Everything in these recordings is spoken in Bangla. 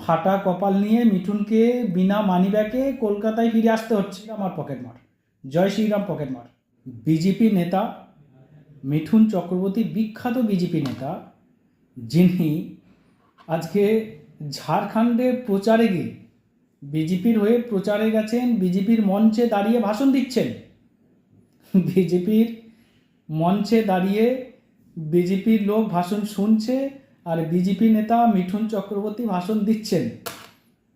ফাটা কপাল নিয়ে মিঠুনকে বিনা মানিব্যাগে কলকাতায় ফিরে আসতে হচ্ছে। আমার পকেট মার। জয় শ্রীরাম পকেট মার। বিজেপি নেতা, মিঠুন চক্রবর্তী, বিখ্যাত বিজেপি নেতা, যিনি আজকে ঝাড়খণ্ডে প্রচারে গিয়ে বিজেপির হয়ে প্রচারে গেছেন, বিজেপির মঞ্চে দাঁড়িয়ে ভাষণ দিচ্ছেন। বিজেপির মঞ্চে দাঁড়িয়ে বিজেপির লোক ভাষণ শুনছে আর বিজেপি নেতা মিঠুন চক্রবর্তী ভাষণ দিচ্ছেন।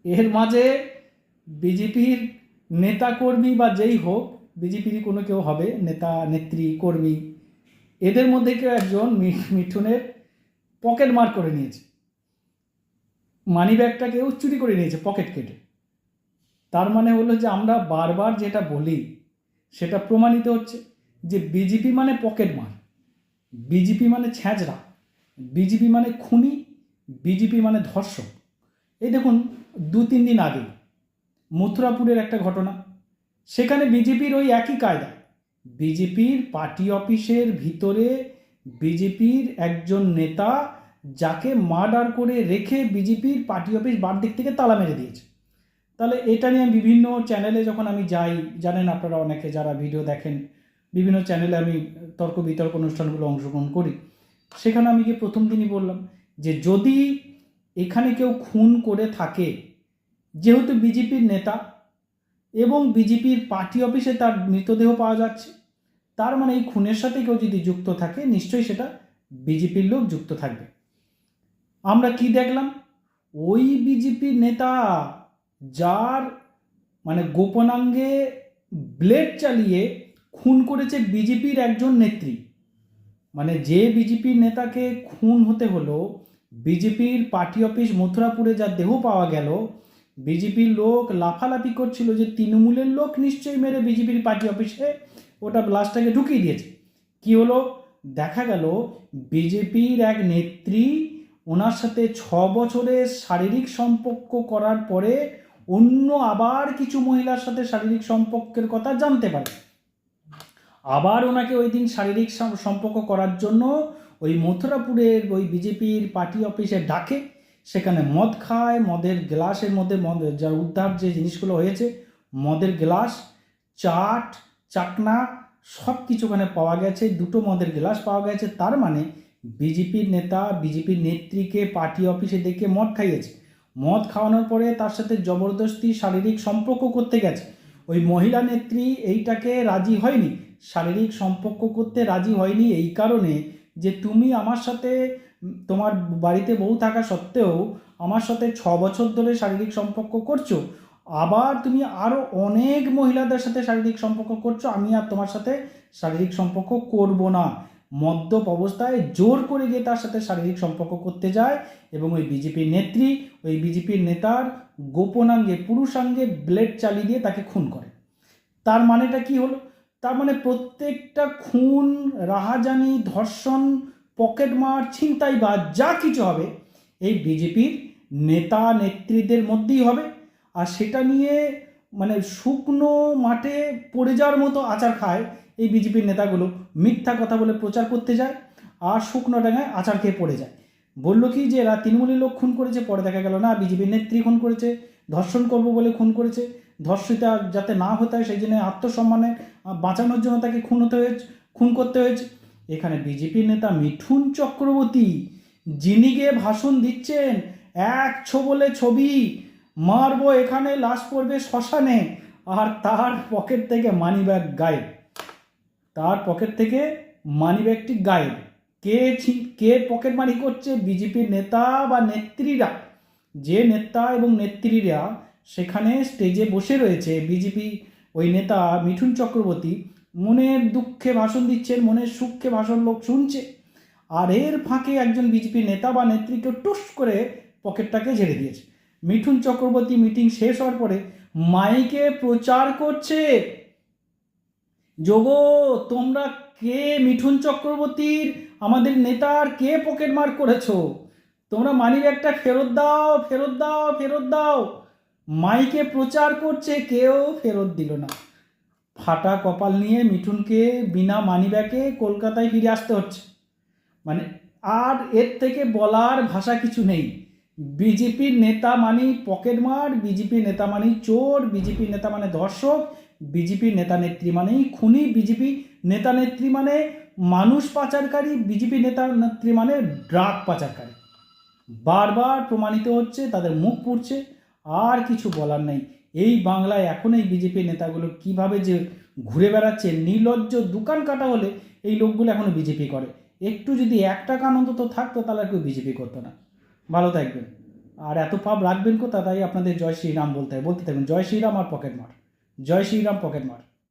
এর মাঝে বিজেপির নেতা কর্মী বা যেই হোক, বিজেপিরই কোনো কেউ হবে, নেতা, নেত্রী, কর্মী, এদের মধ্যে কেউ একজন মিঠুনের পকেট মার করে নিয়েছে। মানি ব্যাগটাকেও চুরি করে নিয়েছে পকেট কেটে। তার মানে হলো যে আমরা বারবার যেটা বলি, সেটা প্রমাণিত হচ্ছে যে বিজেপি মানে পকেট মার। বিজেপি মানে ছ্যাঁচড়া। বিজেপি মানে খুনি, বিজেপি মানে ধর্ষক। এই দেখুন, দু তিন দিন আগে মথুরাপুরের একটা ঘটনা। সেখানে বিজেপির ওই একই কায়দা। বিজেপির পার্টি অফিসের ভিতরে বিজেপির একজন নেতা যাকে মার্ডার করে রেখে বিজেপির পার্টি অফিস বার দিক থেকে তালা মেরে দিয়েছে। তাহলে এটা নিয়ে বিভিন্ন চ্যানেলে যখন আমি যাই, জানেন আপনারা অনেকে যারা ভিডিও দেখেন, বিভিন্ন চ্যানেলে আমি তর্ক বিতর্ক অনুষ্ঠানগুলো অংশগ্রহণ করি। সেখানে আমি গিয়ে প্রথম দিনই বললাম যে যদি এখানে কেউ খুন করে থাকে, যেহেতু বিজেপির নেতা এবং বিজেপির পার্টি অফিসে তার মৃতদেহ পাওয়া যাচ্ছে, তার মানে এই খুনের সাথে কেউ যদি যুক্ত থাকে, নিশ্চয়ই সেটা বিজেপির লোক যুক্ত থাকবে। আমরা কি দেখলাম? ওই বিজেপির নেতা যার মানে গোপনাঙ্গে ব্লেড চালিয়ে খুন করেছে বিজেপির একজন নেত্রী। মানে যে বিজেপির নেতাকে খুন হতে হলো বিজেপির পার্টি অফিস মথুরাপুরে যার দেহ পাওয়া গেল বিজেপির লোক লাফালাফি করছিল যে তৃণমূলের লোক নিশ্চয়ই মেরে বিজেপির পার্টি অফিসে ওটা লাশটাকে ঢুকিয়ে দিয়েছে। কি হলো? দেখা গেল বিজেপির এক নেত্রী ওনার সাথে ছ বছরের শারীরিক সম্পর্ক করার পরে অন্য আবার কিছু মহিলার সাথে শারীরিক সম্পর্কের কথা জানতে পারে। আবার ওনাকে ওই দিন শারীরিক সম্পর্ক করার জন্য ওই মথুরাপুরের ওই বিজেপির পার্টি অফিসে ডাকে। সেখানে মদ খায়, মদের গ্লাসের মধ্যে মদ, যা উদ্ধার যে জিনিসগুলো হয়েছে, মদের গ্লাস, চাট চাকনা সব কিছু ওখানে পাওয়া গেছে, দুটো মদের গ্লাস পাওয়া গেছে। তার মানে বিজেপির নেতা, বিজেপির নেত্রীকে পার্টি অফিসে দেখে মদ খাইয়েছে। মদ খাওয়ানোর পরে তার সাথে জবরদস্তি শারীরিক সম্পর্ক করতে গেছে। ওই মহিলা নেত্রী এইটাকে রাজি হয়নি। শারীরিক সম্পর্ক করতে রাজি হয়নি এই কারণে যে তুমি আমার সাথে, তোমার বাড়িতে বউ থাকা সত্ত্বেও আমার সাথে ছ বছর ধরে শারীরিক সম্পর্ক করছ, আবার তুমি আরও অনেক মহিলাদের সাথে শারীরিক সম্পর্ক করছ, আমি আর তোমার সাথে শারীরিক সম্পর্ক করব না। মদ্যপ অবস্থায় জোর করে গিয়ে তার সাথে শারীরিক সম্পর্ক করতে যায় এবং ওই বিজেপির নেত্রী, ওই বিজেপির নেতার গোপনাঙ্গে, পুরুষাঙ্গে ব্লেড চালিয়ে দিয়ে তাকে খুন করে। তার মানেটা কি হলো? তার মানে প্রত্যেকটা খুন, রাহাজানি, ধর্ষণ পকেটমার ছিনতাই বা যা কিছু হবে, এই বিজেপির নেতা নেত্রীদের মধ্যেই হবে। আর সেটা নিয়ে মানে শুকনো মাঠে পড়ে যাওয়ার মতো আচার খায় এই বিজেপির নেতাগুলো। মিথ্যা কথা বলে প্রচার করতে যায় আর শুকনো ডাঙায় আচার খেয়ে পড়ে যায়। বলল কি যে, এরা তৃণমূলের লোক খুন করেছে, পরে দেখা গেল না, বিজেপির নেত্রী খুন করেছে, ধর্ষণ করব বলে খুন করেছে। ধর্ষিতা যাতে না হতে হয়, সেই জন্য আত্মসম্মানে বাঁচানোর জন্য তাকে খুন হতে হয়েছে, খুন করতে হয়েছে। এখানে বিজেপি নেতা মিঠুন চক্রবর্তী, যিনি গিয়ে ভাষণ দিচ্ছেন, এক ছবলে ছবি, মারবো এখানে লাশ পড়বে শ্মশানে, আর তার পকেট থেকে মানি ব্যাগ গায়েব তার পকেট থেকে মানি ব্যাগটি গায়েব কে ছি- কে পকেট মারি করছে বিজেপির নেতা বা নেত্রীরা? যে নেতা এবং নেত্রীরা সেখানে স্টেজে বসে রয়েছে বিজেপি ওই নেতা মিঠুন চক্রবর্তী মনের দুঃখে ভাষণ দিচ্ছেন, মনের সুখে ভাষণ লোক শুনছে। আর এর ফাঁকে একজন বিজেপি নেতা বা নেত্রীকে টুস করে পকেটটাকে ঝেড়ে দিয়েছে। মিঠুন চক্রবর্তী মিটিং শেষ হওয়ার পরে মাইকে প্রচার করছে। যোগো, তোমরা কে মিঠুন চক্রবর্তীর? আমাদের নেতার কে পকেট মার করেছ? তোমরা মানি ব্যাগটা ফেরত দাও ফেরত দাও ফেরত দাও। মাইকে প্রচার করছে, কেউ ফেরত দিল না। ফাটা কপাল নিয়ে মিঠুনকে বিনা মানি ব্যাগে কলকাতায় ফিরে আসতে হচ্ছে। মানে আর এর থেকে বলার ভাষা কিছু নেই। বিজেপির নেতা মানি পকেটমার বিজেপি নেতা মানি চোর বিজেপি নেতা মানে দর্শক বিজেপি নেতা নেত্রী মানেই খুনি, বিজেপি নেতা নেত্রী মানে মানুষ পাচারকারী, বিজেপি নেতা নেত্রী মানে ড্রাগ পাচারকারী। বারবার প্রমাণিত হচ্ছে, তাদের মুখ পুড়ছে। আর কিছু বলার নেই। এই বাংলায় এখন এই বিজেপি নেতাগুলো কীভাবে যে ঘুরে বেড়াচ্ছে, নির্লজ্জ দোকান কাটা হলে এই লোকগুলো এখনও বিজেপি করে। একটু যদি এক টাকা অন্তত থাকতো, তাহলে কেউ বিজেপি করতো না। ভালো থাকবেন। আর এত পাপ রাখবেন কোথা তাই আপনাদের জয় শ্রীরাম বলতে হয়। বলতে থাকবেন জয় শ্রীরাম আর পকেট মার। জয় শ্রীরাম, পকেট মার।